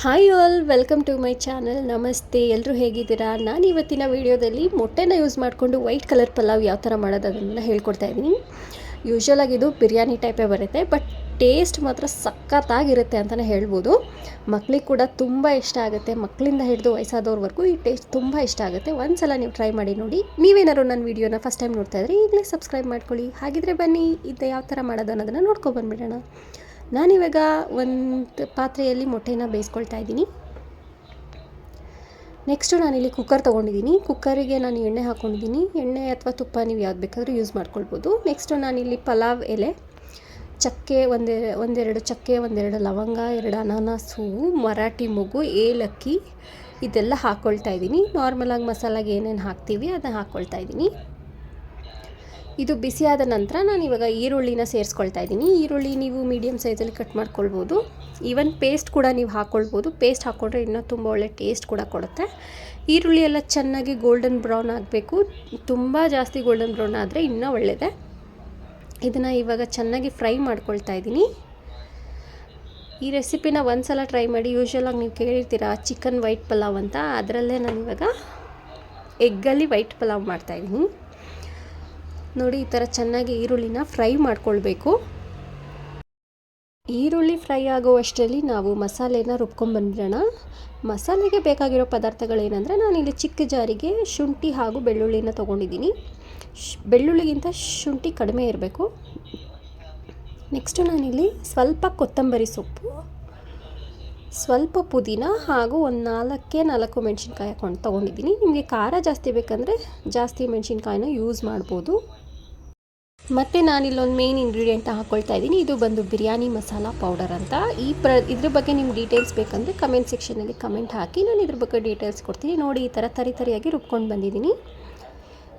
Hi all welcome to my channel ನಮಸ್ತೆ ಎಲ್ಲರೂ ಹೇಗಿದ್ದೀರಾ? ನಾನು ಇವತ್ತಿನ ವಿಡಿಯೋದಲ್ಲಿ ಮೊಟ್ಟೆನ ಯೂಸ್ ಮಾಡಿಕೊಂಡು ವೈಟ್ ಕಲರ್ ಪಲಾವ್ ಯಾವ ಥರ ಮಾಡೋದು ಅದನ್ನೆಲ್ಲ ಹೇಳ್ಕೊಡ್ತಾ ಇದ್ದೀನಿ. ಯೂಶ್ವಲಾಗಿ ಇದು ಬಿರಿಯಾನಿ ಟೈಪೇ ಬರುತ್ತೆ ಬಟ್ ಟೇಸ್ಟ್ ಮಾತ್ರ ಸಖತ್ತಾಗಿರುತ್ತೆ ಅಂತಲೇ ಹೇಳ್ಬೋದು. ಮಕ್ಕಳಿಗೆ ಕೂಡ ತುಂಬ ಇಷ್ಟ ಆಗುತ್ತೆ. ಮಕ್ಕಳಿಂದ ಹಿಡಿದು ವಯಸ್ಸಾದವ್ರವರೆಗೂ ಈ ಟೇಸ್ಟ್ ತುಂಬ ಇಷ್ಟ ಆಗುತ್ತೆ. ಒಂದು ಸಲ ನೀವು ಟ್ರೈ ಮಾಡಿ ನೋಡಿ. ನೀವೇನಾದ್ರು ನನ್ನ ವೀಡಿಯೋನ ಫಸ್ಟ್ ಟೈಮ್ ನೋಡ್ತಾ ಇದ್ರೆ ಈಗಲೇ ಸಬ್ಸ್ಕ್ರೈಬ್ ಮಾಡ್ಕೊಳ್ಳಿ. ಹಾಗಿದ್ರೆ ಬನ್ನಿ ಇದು ಯಾವ ಥರ ಮಾಡೋದು ಅನ್ನೋದನ್ನು ನೋಡ್ಕೊಬಂದ್ಬಿಡೋಣ ನಾನಿವಾಗ ಒಂದು ಪಾತ್ರೆಯಲ್ಲಿ ಮೊಟ್ಟೆನ ಬೇಯಿಸ್ಕೊಳ್ತಾ ಇದ್ದೀನಿ. ನೆಕ್ಸ್ಟು ನಾನಿಲ್ಲಿ ಕುಕ್ಕರ್ ತೊಗೊಂಡಿದ್ದೀನಿ. ಕುಕ್ಕರಿಗೆ ನಾನು ಎಣ್ಣೆ ಹಾಕ್ಕೊಂಡಿದ್ದೀನಿ ಎಣ್ಣೆ ಅಥವಾ ತುಪ್ಪ ನೀವು ಯಾವ್ದು ಬೇಕಾದರೂ ಯೂಸ್ ಮಾಡ್ಕೊಳ್ಬೋದು. ನೆಕ್ಸ್ಟು ನಾನಿಲ್ಲಿ ಪಲಾವ್ ಎಲೆ, ಚಕ್ಕೆ ಒಂದೆ, ಒಂದೆರಡು ಚಕ್ಕೆ, ಒಂದೆರಡು ಲವಂಗ, ಎರಡು ಅನಾನಸು, ಮರಾಠಿ ಮೊಗ್ಗು ಏಲಕ್ಕಿ, ಇದೆಲ್ಲ ಹಾಕ್ಕೊಳ್ತಾ ಇದ್ದೀನಿ. ನಾರ್ಮಲಾಗಿ ಮಸಾಲಾಗೆ ಏನೇನು ಹಾಕ್ತೀವಿ ಅದನ್ನ ಹಾಕ್ಕೊಳ್ತಾ ಇದ್ದೀನಿ. ಇದು ಬಿಸಿಯಾದ ನಂತರ ನಾನು ಇವಾಗ ಈರುಳ್ಳಿನ ಸೇರಿಸ್ಕೊಳ್ತಾ ಇದ್ದೀನಿ. ಈರುಳ್ಳಿ ನೀವು ಮೀಡಿಯಮ್ ಸೈಜಲ್ಲಿ ಕಟ್ ಮಾಡ್ಕೊಳ್ಬೋದು. ಈವನ್ ಪೇಸ್ಟ್ ಕೂಡ ನೀವು ಹಾಕ್ಕೊಳ್ಬೋದು ಪೇಸ್ಟ್ ಹಾಕ್ಕೊಂಡ್ರೆ ಇನ್ನೂ ತುಂಬ ಒಳ್ಳೆ ಟೇಸ್ಟ್ ಕೂಡ ಕೊಡುತ್ತೆ. ಈರುಳ್ಳಿ ಎಲ್ಲ ಚೆನ್ನಾಗಿ ಗೋಲ್ಡನ್ ಬ್ರೌನ್ ಆಗಬೇಕು. ತುಂಬ ಜಾಸ್ತಿ ಗೋಲ್ಡನ್ ಬ್ರೌನ್ ಆದರೆ ಇನ್ನೂ ಒಳ್ಳೆಯದೇ ಇದನ್ನು ಇವಾಗ ಚೆನ್ನಾಗಿ ಫ್ರೈ ಮಾಡ್ಕೊಳ್ತಾ ಇದ್ದೀನಿ. ಈ ರೆಸಿಪಿನ ಒಂದು ಸಲ ಟ್ರೈ ಮಾಡಿ. ಯೂಶ್ವಲಾಗಿ ನೀವು ಕೇಳಿರ್ತೀರ ಚಿಕನ್ ವೈಟ್ ಪಲಾವ್ ಅಂತ. ಅದರಲ್ಲೇ ನಾನು ಇವಾಗ ಎಗ್ಗಲ್ಲಿ ವೈಟ್ ಪಲಾವ್ ಮಾಡ್ತಾಯಿದ್ದೀನಿ ನೋಡಿ, ಈ ಥರ ಚೆನ್ನಾಗಿ ಈರುಳ್ಳಿನ ಫ್ರೈ ಮಾಡ್ಕೊಳ್ಬೇಕು. ಈರುಳ್ಳಿ ಫ್ರೈ ಆಗುವಷ್ಟರಲ್ಲಿ ನಾವು ಮಸಾಲೆನ ರುಬ್ಕೊಂಡ್ಬಂದಿರೋಣ ಮಸಾಲೆಗೆ ಬೇಕಾಗಿರೋ ಪದಾರ್ಥಗಳೇನೆಂದರೆ, ನಾನಿಲ್ಲಿ ಚಿಕ್ಕ ಜಾರಿಗೆ ಶುಂಠಿ ಹಾಗೂ ಬೆಳ್ಳುಳ್ಳಿನ ತೊಗೊಂಡಿದ್ದೀನಿ. ಬೆಳ್ಳುಳ್ಳಿಗಿಂತ ಶುಂಠಿ ಕಡಿಮೆ ಇರಬೇಕು. ನೆಕ್ಸ್ಟು ನಾನಿಲ್ಲಿ ಸ್ವಲ್ಪ ಕೊತ್ತಂಬರಿ ಸೊಪ್ಪು, ಸ್ವಲ್ಪ ಪುದೀನ ಹಾಗೂ ಒಂದು ನಾಲ್ಕೇ ನಾಲ್ಕು ಮೆಣಸಿನ್ಕಾಯಿ ಹಾಕೊಂಡು ತೊಗೊಂಡಿದ್ದೀನಿ. ನಿಮಗೆ ಖಾರ ಜಾಸ್ತಿ ಬೇಕಂದರೆ ಜಾಸ್ತಿ ಮೆಣಸಿನ್ಕಾಯಿನ ಯೂಸ್ ಮಾಡ್ಬೋದು. ಮತ್ತು ನಾನಿಲ್ಲೊಂದು ಮೇನ್ ಇಂಗ್ರೀಡಿಯೆಂಟ್ ಹಾಕ್ಕೊಳ್ತಾ ಇದ್ದೀನಿ. ಇದು ಬಂದು ಬಿರಿಯಾನಿ ಮಸಾಲ ಪೌಡರ್ ಅಂತ. ಈ ಪ್ರ, ಇದ್ರ ಬಗ್ಗೆ ನಿಮ್ಗೆ ಡೀಟೇಲ್ಸ್ ಬೇಕಂದರೆ ಕಮೆಂಟ್ ಸೆಕ್ಷನಲ್ಲಿ ಕಮೆಂಟ್ ಹಾಕಿ. ನಾನು ಇದ್ರ ಬಗ್ಗೆ ಡೀಟೇಲ್ಸ್ ಕೊಡ್ತೀನಿ. ನೋಡಿ, ಈ ಥರ ತರಿ ತರಿಯಾಗಿ ರುಬ್ಕೊಂಡು ಬಂದಿದ್ದೀನಿ.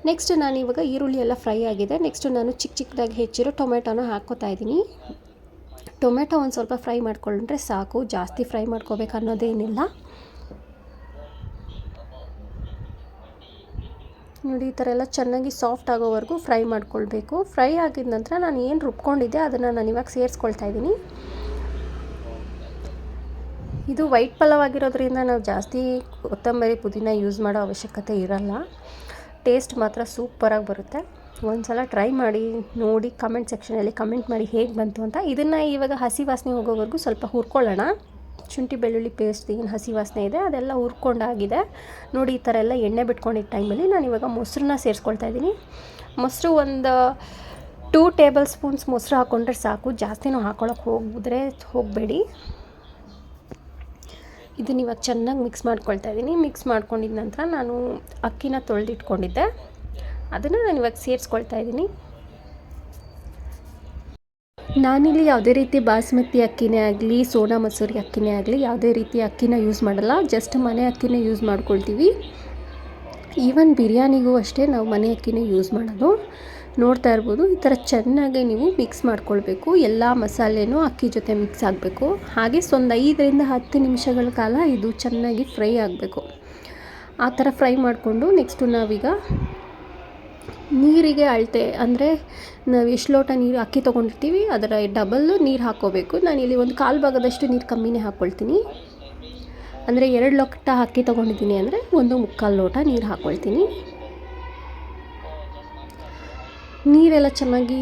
ನೆಕ್ಸ್ಟ್ ನಾನು ಇವಾಗ ಈರುಳ್ಳಿ ಎಲ್ಲ ಫ್ರೈ ಆಗಿದೆ. ನೆಕ್ಸ್ಟು ನಾನು ಚಿಕ್ಕ ಚಿಕ್ಕದಾಗಿ ಹೆಚ್ಚಿರೋ ಟೊಮೆಟೊನ ಹಾಕ್ಕೋತಾ ಇದ್ದೀನಿ. ಟೊಮೆಟೊ ಒಂದು ಸ್ವಲ್ಪ ಫ್ರೈ ಮಾಡ್ಕೊಂಡ್ರೆ ಸಾಕು. ಜಾಸ್ತಿ ಫ್ರೈ ಮಾಡ್ಕೋಬೇಕು ಅನ್ನೋದೇನಿಲ್ಲ. ನೋಡಿ, ಈ ಥರ ಎಲ್ಲ ಚೆನ್ನಾಗಿ ಸಾಫ್ಟ್ ಆಗೋವರೆಗೂ ಫ್ರೈ ಮಾಡ್ಕೊಳ್ಬೇಕು. ಫ್ರೈ ಆಗಿದ ನಂತರ ನಾನು ಏನು ರುಬ್ಕೊಂಡಿದ್ದೆ ಅದನ್ನು ನಾನು ಇವಾಗ ಸೇರಿಸ್ಕೊಳ್ತಾ ಇದ್ದೀನಿ. ಇದು ವೈಟ್ ಪಲಾವ್ ಆಗಿರೋದ್ರಿಂದ ನಾವು ಜಾಸ್ತಿ ಕೊತ್ತಂಬರಿ ಪುದೀನ ಯೂಸ್ ಮಾಡೋ ಅವಶ್ಯಕತೆ ಇರಲ್ಲ. ಟೇಸ್ಟ್ ಮಾತ್ರ ಸೂಪರಾಗಿ ಬರುತ್ತೆ. ಒಂದು ಸಲ ಟ್ರೈ ಮಾಡಿ ನೋಡಿ ಕಮೆಂಟ್ ಸೆಕ್ಷನಲ್ಲಿ ಕಮೆಂಟ್ ಮಾಡಿ ಹೇಗೆ ಬಂತು ಅಂತ. ಇದನ್ನು ಇವಾಗ ಹಸಿ ವಾಸನೆ ಹೋಗೋವರೆಗೂ ಸ್ವಲ್ಪ ಹುರ್ಕೊಳ್ಳೋಣ. ಶುಂಠಿ ಬೆಳ್ಳುಳ್ಳಿ ಪೇಸ್ಟ್ ಏನು ಹಸಿ ವಾಸನೆ ಇದೆ, ಅದೆಲ್ಲ ಹುರ್ಕೊಂಡಾಗಿದೆ. ನೋಡಿ, ಈ ಥರ ಎಲ್ಲ ಎಣ್ಣೆ ಬಿಟ್ಕೊಂಡಿದ್ದ ಟೈಮಲ್ಲಿ ನಾನು ಇವಾಗ ಮೊಸರನ್ನ ಸೇರಿಸ್ಕೊಳ್ತಾ ಇದ್ದೀನಿ. ಮೊಸರು ಒಂದು ಟೂ ಟೇಬಲ್ ಸ್ಪೂನ್ಸ್ ಮೊಸರು ಹಾಕ್ಕೊಂಡ್ರೆ ಸಾಕು. ಜಾಸ್ತಿನೂ ಹಾಕ್ಕೊಳಕ್ಕೆ ಹೋಗಿದ್ರೆ ಹೋಗಬೇಡಿ. ಇದನ್ನ ಇವಾಗ ಚೆನ್ನಾಗಿ ಮಿಕ್ಸ್ ಮಾಡ್ಕೊಳ್ತಾ ಇದ್ದೀನಿ. ಮಿಕ್ಸ್ ಮಾಡ್ಕೊಂಡಿದ ನಂತರ ನಾನು ಅಕ್ಕಿನ ತೊಳೆದಿಟ್ಕೊಂಡಿದ್ದೆ. ಅದನ್ನು ನಾನು ಇವಾಗ ಸೇರಿಸ್ಕೊಳ್ತಾ ಇದ್ದೀನಿ. ನಾನಿಲ್ಲಿ ಯಾವುದೇ ರೀತಿ ಬಾಸ್ಮತಿ ಅಕ್ಕಿನೇ ಆಗಲಿ, ಸೋನಾ ಮಸೂರಿ ಅಕ್ಕಿನೇ ಆಗಲಿ, ಯಾವುದೇ ರೀತಿ ಅಕ್ಕಿನ ಯೂಸ್ ಮಾಡಲ್ಲ. ಜಸ್ಟ್ ಮನೆ ಅಕ್ಕಿನೇ ಯೂಸ್ ಮಾಡ್ಕೊಳ್ತೀವಿ. ಈವನ್ ಬಿರಿಯಾನಿಗೂ ಅಷ್ಟೇ ನಾವು ಮನೆ ಅಕ್ಕಿನೇ ಯೂಸ್ ಮಾಡೋದು. ನೋಡ್ತಾ ಇರ್ಬೋದು, ಈ ಥರ ಚೆನ್ನಾಗಿ ನೀವು ಮಿಕ್ಸ್ ಮಾಡ್ಕೊಳ್ಬೇಕು. ಎಲ್ಲ ಮಸಾಲೆನೂ ಅಕ್ಕಿ ಜೊತೆ ಮಿಕ್ಸ್ ಆಗಬೇಕು. ಹಾಗೆ ಒಂದು ಐದರಿಂದ ಹತ್ತು ನಿಮಿಷಗಳ ಕಾಲ ಇದು ಚೆನ್ನಾಗಿ ಫ್ರೈ ಆಗಬೇಕು. ಆ ಥರ ಫ್ರೈ ಮಾಡಿಕೊಂಡು ನೆಕ್ಸ್ಟು ನಾವೀಗ ನೀರಿಗೆ ಅಳತೆ ಅಂದರೆ ನಾವು ಎಷ್ಟು ಲೋಟ ನೀರು ಅಕ್ಕಿ ತೊಗೊಂಡಿರ್ತೀವಿ, ಅದರ ಡಬಲ್ಲು ನೀರು ಹಾಕ್ಕೋಬೇಕು ನಾನಿಲ್ಲಿ ಒಂದು ಕಾಲು ಭಾಗದಷ್ಟು ನೀರು ಕಮ್ಮಿನೇ ಹಾಕ್ಕೊಳ್ತೀನಿ ಅಂದರೆ ಎರಡು ಲೋಟ ಅಕ್ಕಿ ತೊಗೊಂಡಿದ್ದೀನಿ ಅಂದರೆ ಒಂದು ಮುಕ್ಕಾಲು ಲೋಟ ನೀರು ಹಾಕ್ಕೊಳ್ತೀನಿ ನೀರೆಲ್ಲ ಚೆನ್ನಾಗಿ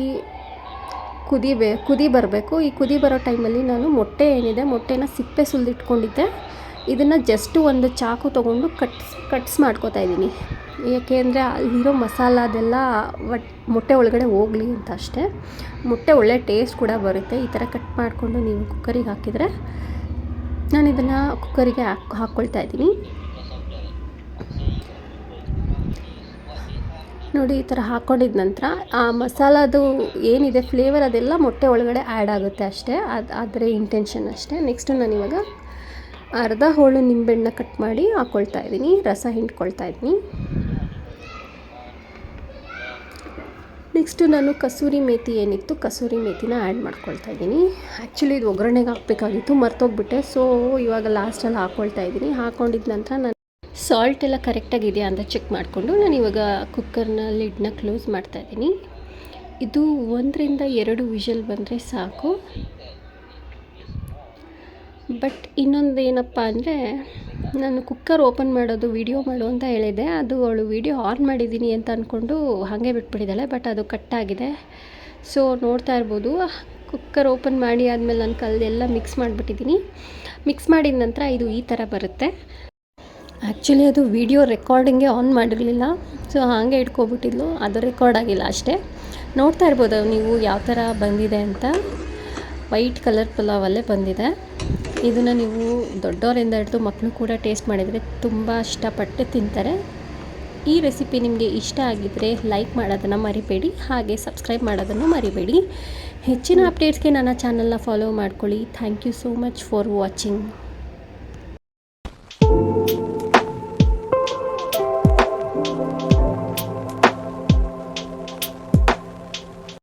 ಕುದಿಬೇ ಕುದಿ ಬರಬೇಕು. ಈ ಕುದಿ ಬರೋ ಟೈಮಲ್ಲಿ ನಾನು ಮೊಟ್ಟೆ ಏನಿದೆ, ಮೊಟ್ಟೆನ ಸಿಪ್ಪೆ ಸುಲಿದಿಟ್ಕೊಂಡಿದ್ದೆ. ಇದನ್ನು ಜಸ್ಟ್ ಒಂದು ಚಾಕು ತೊಗೊಂಡು ಕಟ್ಸ್ ಕಟ್ಸ್ ಮಾಡ್ಕೋತಾ ಇದ್ದೀನಿ. ಏಕೆಂದರೆ ಅಲ್ಲಿರೋ ಮಸಾಲ ಅದೆಲ್ಲ ಒಟ್ ಮೊಟ್ಟೆ ಒಳಗಡೆ ಹೋಗಲಿ ಅಂತ ಅಷ್ಟೇ. ಮೊಟ್ಟೆ ಒಳ್ಳೆ ಟೇಸ್ಟ್ ಕೂಡ ಬರುತ್ತೆ. ಈ ಥರ ಕಟ್ ಮಾಡಿಕೊಂಡು ನೀವು ಕುಕ್ಕರಿಗೆ ಹಾಕಿದರೆ ನಾನು ಇದನ್ನು ಕುಕ್ಕರಿಗೆ ಹಾಕ್ ಹಾಕ್ಕೊಳ್ತಾ ಇದ್ದೀನಿ. ನೋಡಿ, ಈ ಥರ ಹಾಕ್ಕೊಂಡಿದ ನಂತರ ಆ ಮಸಾಲದು ಏನಿದೆ ಫ್ಲೇವರ್ ಅದೆಲ್ಲ ಮೊಟ್ಟೆ ಒಳಗಡೆ ಆ್ಯಡ್ ಆಗುತ್ತೆ ಅಷ್ಟೇ. ಅದು ಅದರ ಇಂಟೆನ್ಷನ್ ಅಷ್ಟೇ. ನೆಕ್ಸ್ಟು ನಾನು ಇವಾಗ ಅರ್ಧ ಹೋಳು ನಿಂಬೆಹಣ್ಣ ಕಟ್ ಮಾಡಿ ಹಾಕ್ಕೊಳ್ತಾ ಇದ್ದೀನಿ. ರಸ ಹಿಂಡ್ಕೊಳ್ತಾ ಇದ್ದೀನಿ. ನೆಕ್ಸ್ಟು ನಾನು ಕಸೂರಿ ಮೇಥಿ ಏನಿತ್ತು, ಕಸೂರಿ ಮೇಥಿನ ಆ್ಯಡ್ ಮಾಡ್ಕೊಳ್ತಾ ಇದ್ದೀನಿ. ಆ್ಯಕ್ಚುಲಿ ಇದು ಒಗ್ಗರಣೆಗೆ ಹಾಕಬೇಕಾಗಿತ್ತು, ಮರ್ತೋಗ್ಬಿಟ್ಟೆ. ಸೊ ಇವಾಗ ಲಾಸ್ಟಲ್ಲಿ ಹಾಕ್ಕೊಳ್ತಾ ಇದ್ದೀನಿ. ಹಾಕ್ಕೊಂಡಿದ್ದ ನಂತರ ನಾನು ಸಾಲ್ಟ್ ಎಲ್ಲ ಕರೆಕ್ಟಾಗಿದೆಯಾ ಅಂತ ಚೆಕ್ ಮಾಡಿಕೊಂಡು ನಾನು ಇವಾಗ ಕುಕ್ಕರ್ನ ಲಿಡ್ನ ಕ್ಲೋಸ್ ಮಾಡ್ತಾ ಇದ್ದೀನಿ. ಇದು ಒಂದರಿಂದ ಎರಡು ವಿಷಲ್ ಬಂದರೆ ಸಾಕು. ಬಟ್ ಇನ್ನೊಂದು ಏನಪ್ಪ ಅಂದರೆ, ನಾನು ಕುಕ್ಕರ್ ಓಪನ್ ಮಾಡೋದು ವೀಡಿಯೋ ಮಾಡು ಅಂತ ಹೇಳಿದ್ದೆ ಅದು ಅವಳು ವಿಡಿಯೋ ಆನ್ ಮಾಡಿದ್ದೀನಿ ಅಂತ ಅಂದ್ಕೊಂಡು ಹಾಗೆ ಬಿಟ್ಬಿಟ್ಟಿದ್ದಾಳೆ, ಬಟ್ ಅದು ಕಟ್ಟಾಗಿದೆ ಸೊ ನೋಡ್ತಾ ಇರ್ಬೋದು. ಕುಕ್ಕರ್ ಓಪನ್ ಮಾಡಿ ಆದಮೇಲೆ ನಾನು ಕಲ್ಲೆಲ್ಲ ಮಿಕ್ಸ್ ಮಾಡಿಬಿಟ್ಟಿದ್ದೀನಿ. ಮಿಕ್ಸ್ ಮಾಡಿದ ನಂತರ ಇದು ಈ ಥರ ಬರುತ್ತೆ. ಆ್ಯಕ್ಚುಲಿ ಅದು ವೀಡಿಯೋ ರೆಕಾರ್ಡಿಂಗೇ ಆನ್ ಮಾಡಿರಲಿಲ್ಲ. ಸೊ ಹಾಗೆ ಇಟ್ಕೊಬಿಟ್ಟಿದ್ಲು. ಅದು ರೆಕಾರ್ಡ್ ಆಗಿಲ್ಲ ಅಷ್ಟೇ. ನೋಡ್ತಾ ಇರ್ಬೋದು, ನೀವು ಯಾವ ಥರ ಬಂದಿದೆ ಅಂತ. ವೈಟ್ ಕಲರ್ ಪಲಾವಲ್ಲೇ ಬಂದಿದೆ. ಇದನ್ನು ನೀವು ದೊಡ್ಡವರಿಂದ ಹಿಡಿದು ಮಕ್ಕಳು ಕೂಡ ಟೇಸ್ಟ್ ಮಾಡಿದರೆ ತುಂಬ ಇಷ್ಟಪಟ್ಟು ತಿಂತಾರೆ. ಈ ರೆಸಿಪಿ ನಿಮಗೆ ಇಷ್ಟ ಆಗಿದ್ದರೆ ಲೈಕ್ ಮಾಡೋದನ್ನು ಮರಿಬೇಡಿ ಹಾಗೆ ಸಬ್ಸ್ಕ್ರೈಬ್ ಮಾಡೋದನ್ನು ಮರಿಬೇಡಿ. ಹೆಚ್ಚಿನ ಅಪ್ಡೇಟ್ಸ್ಗೆ ನನ್ನ ಚಾನಲ್ನ ಫಾಲೋ ಮಾಡ್ಕೊಳ್ಳಿ. Thank you so much for watching